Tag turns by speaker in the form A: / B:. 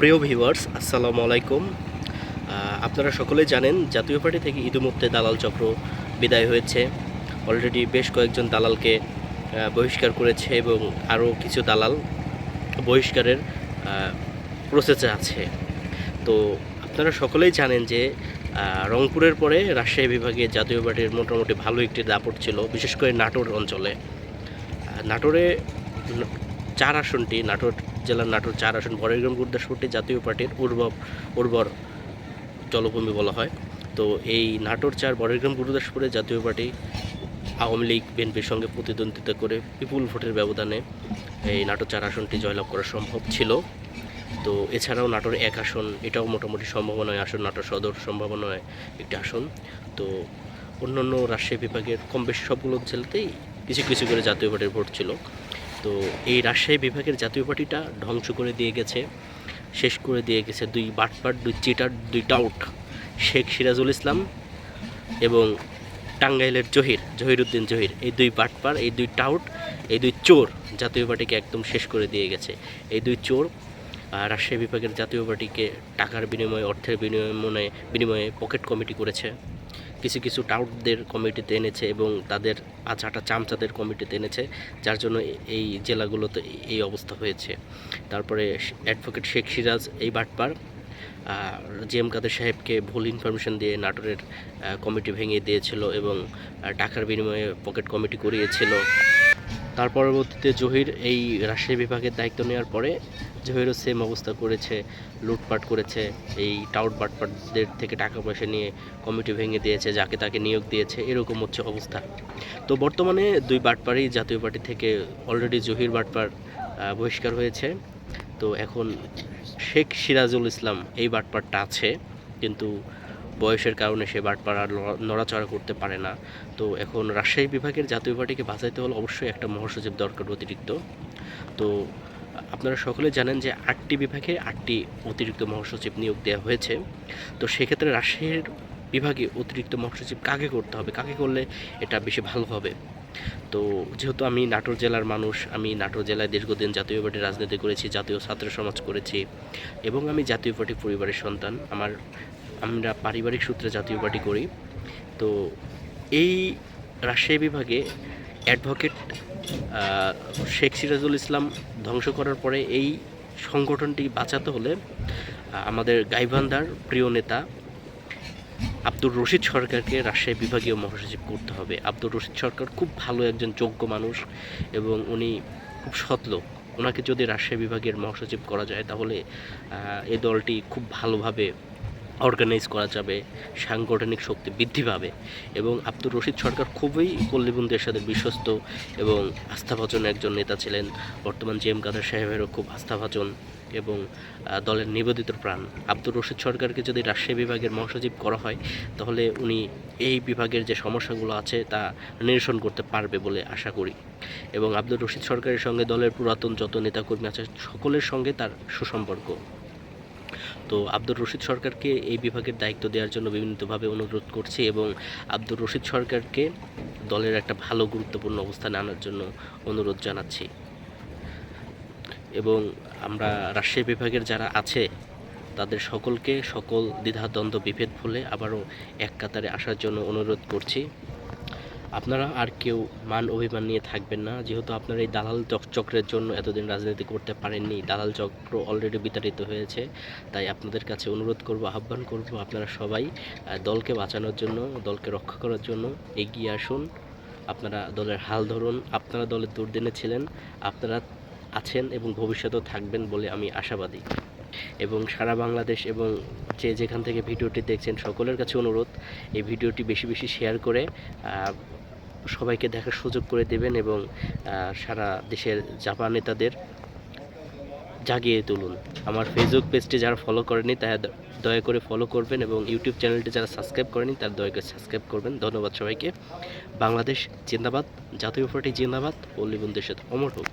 A: প্রিয় ভিউয়ার্স, আসসালামু আলাইকুম। আপনারা সকলেই জানেন জাতীয় পার্টি থেকে ইতিমধ্যে দালাল চক্র বিদায় হয়েছে। অলরেডি বেশ কয়েকজন দালালকে বহিষ্কার করেছে এবং আরও কিছু দালাল বহিষ্কারের প্রসেসে আছে। তো আপনারা সকলেই জানেন যে রংপুরের পরে রাজশাহী বিভাগে জাতীয় পার্টির মোটামুটি ভালো একটি দাপট ছিল, বিশেষ করে নাটোর অঞ্চলে। নাটোরে চার আসনটি, নাটোর জেলার নাটোর চার আসন বরেগ্রাম গুরদাসপুরটি জাতীয় পার্টির উর্বর উর্বর জলভূমি বলা হয়। তো এই নাটোর চার বরেগ্রাম গুরুদাসপুরে জাতীয় পার্টি, আওয়ামী লীগ, বিএনপির সঙ্গে প্রতিদ্বন্দ্বিতা করে বিপুল ভোটের ব্যবধানে এই নাটোর চার আসনটি জয়লাভ করা সম্ভব ছিল। তো এছাড়াও নাটোর এক আসন, এটাও মোটামুটি সম্ভাবনায় আসন, নাটোর সদর সম্ভাবনায় একটি আসন। তো অন্যান্য রাজশাহী বিভাগের কম বেশি সবগুলো জেলাতেই কিছু কিছু করে জাতীয় পার্টির ভোট ছিল। তো এই রাজশাহী বিভাগের জাতীয় পার্টিটা ধ্বংস করে দিয়ে গেছে, শেষ করে দিয়ে গেছে দুই বাটপাট, দুই চিটার, দুই টাউট। শেখ সিরাজুল ইসলাম এবং টাঙ্গাইলের জহির, জহিরুদ্দিন জহির। এই দুই বাটপার এই দুই টাউট, এই দুই চোর জাতীয় পার্টিকে একদম শেষ করে দিয়ে গেছে। এই দুই চোর রাজশাহী বিভাগের জাতীয় পার্টিকে টাকার বিনিময়ে, অর্থের বিনিময়ে বিনিময়ে পকেট কমিটি করেছে। কিছু কিছু টাউটদের কমিটিতে এনেছে এবং তাদের আচাটা চামচাদের কমিটিতে এনেছে, যার জন্য এই জেলাগুলোতে এই অবস্থা হয়েছে। তারপরে অ্যাডভোকেট শেখ সিরাজ এই বাটপার জি এম কাদের সাহেবকে ভুল ইনফরমেশন দিয়ে নাটোরের কমিটি ভেঙে দিয়েছিল এবং টাকার বিনিময়ে পকেট কমিটি করিয়েছিল তার পরবর্তীতে জহির এই রাজশাহী বিভাগের দায়িত্ব নেওয়ার পরে জহিরও সেম অবস্থা করেছে, লুটপাট করেছে, এই টাউট বাটপাটদের থেকে টাকা পয়সা নিয়ে কমিটি ভেঙে দিয়েছে, যাকে তাকে নিয়োগ দিয়েছে, এরকম হচ্ছে অবস্থা। তো বর্তমানে দুই বাটপারই জাতীয় পার্টি থেকে অলরেডি জহির বাটপার বহিষ্কার হয়েছে। তো এখন শেখ সিরাজুল ইসলাম এই বাটপারটা আছে, কিন্তু বয়সের কারণে সে বাটপাড়া নড়াচড়া করতে পারে না। তো এখন রাজশাহী বিভাগের জাতীয় পার্টিকে বাঁচাইতে হলে অবশ্যই একটা মহাসচিব দরকার অতিরিক্ত। তো আপনারা সকলে জানেন যে আটটি বিভাগে আটটি অতিরিক্ত মহাসচিব নিয়োগ দেওয়া হয়েছে। তো সেক্ষেত্রে রাজশাহীর বিভাগে অতিরিক্ত মহাসচিব কাকে করতে হবে? কাকে করলে এটা বেশি ভালো হবে? তো যেহেতু আমি নাটোর জেলার মানুষ, আমি নাটোর জেলায় দীর্ঘদিন জাতীয় পার্টির রাজনীতি করেছি, জাতীয় ছাত্র সমাজ করেছি এবং আমি জাতীয় পার্টি পরিবারের সন্তান। আমার আমরা পারিবারিক সূত্রে জাতীয় পার্টি করি। তো এই রাজশাহী বিভাগে অ্যাডভোকেট শেখ সিরাজুল ইসলাম ধ্বংস করার পরে এই সংগঠনটি বাঁচাতে হলে আমাদের গাইবান্ধার প্রিয় নেতা আব্দুর রশিদ সরকারকে রাজশাহী বিভাগীয় মহাসচিব করতে হবে। আব্দুর রশিদ সরকার খুব ভালো একজন যোগ্য মানুষ এবং উনি খুব সৎ লোক। ওনাকে যদি রাজশাহী বিভাগের মহাসচিব করা যায় তাহলে এই দলটি খুব ভালোভাবে অর্গানাইজ করা যাবে, সাংগঠনিক শক্তি বৃদ্ধি পাবে এবং আব্দুর রশিদ সরকার খুবই পল্লীবন্ধুদের সাথে বিশ্বস্ত এবং আস্থাভাজন একজন নেতা ছিলেন। বর্তমান জি এম কাদের সাহেবেরও খুব আস্থাভাজন এবং দলের নিবেদিত প্রাণ। আব্দুর রশিদ সরকারকে যদি রাজশাহী বিভাগের মহাসচিব করা হয়, তাহলে উনি এই বিভাগের যে সমস্যাগুলো আছে তা নিরসন করতে পারবে বলে আশা করি। এবং আব্দুর রশিদ সরকারের সঙ্গে দলের পুরাতন যত নেতাকর্মী আছে, সকলের সঙ্গে তার সুসম্পর্ক। তো আব্দুর রশিদ সরকারকে এই বিভাগের দায়িত্ব দেওয়ার জন্য বিভিন্নভাবে অনুরোধ করছি এবং আব্দুর রশিদ সরকারকে দলের একটা ভালো গুরুত্বপূর্ণ অবস্থানে আনার জন্য অনুরোধ জানাচ্ছি। এবং আমরা রাজশাহী বিভাগের যারা আছে, তাদের সকলকে সকল দ্বিধাদ্বন্দ্ব বিভেদ ভুলে আবারও এক কাতারে আসার জন্য অনুরোধ করছি। আপনারা আর কেউ মান অভিমান নিয়ে থাকবেন না। যেহেতু আপনারা এই দালাল চক- চক্রের জন্য এতদিন রাজনীতি করতে পারেননি, দালাল চক্র অলরেডি বিতাড়িত হয়েছে। তাই আপনাদের কাছে অনুরোধ করব, আহ্বান করব আপনারা সবাই দলকে বাঁচানোর জন্য, দলকে রক্ষা করার জন্য এগিয়ে আসুন। আপনারা দলের হাল ধরুন, আপনারা দলের দুর্দিনে ছিলেন, আপনারা আছেন এবং ভবিষ্যতেও থাকবেন বলে আমি আশাবাদী। এবং সারা বাংলাদেশ এবং যে যেখান থেকে ভিডিওটি দেখছেন সকলের কাছে অনুরোধ, এই ভিডিওটি বেশি বেশি শেয়ার করে সবাইকে দেখার সুযোগ করে দেবেন এবং সারা দেশের জাপান নেতাদের জাগিয়ে তুলুন। আমার ফেসবুক পেজটি যারা ফলো করেনি তারা দয়া করে ফলো করবেন এবং ইউটিউব চ্যানেলটি যারা সাবস্ক্রাইব করেনি তারা দয়া করে সাবস্ক্রাইব করবেন। ধন্যবাদ সবাইকে। বাংলাদেশ জিন্দাবাদ, জাতীয় পার্টি জিন্দাবাদ ও লিবুন দেশের অমর হোক।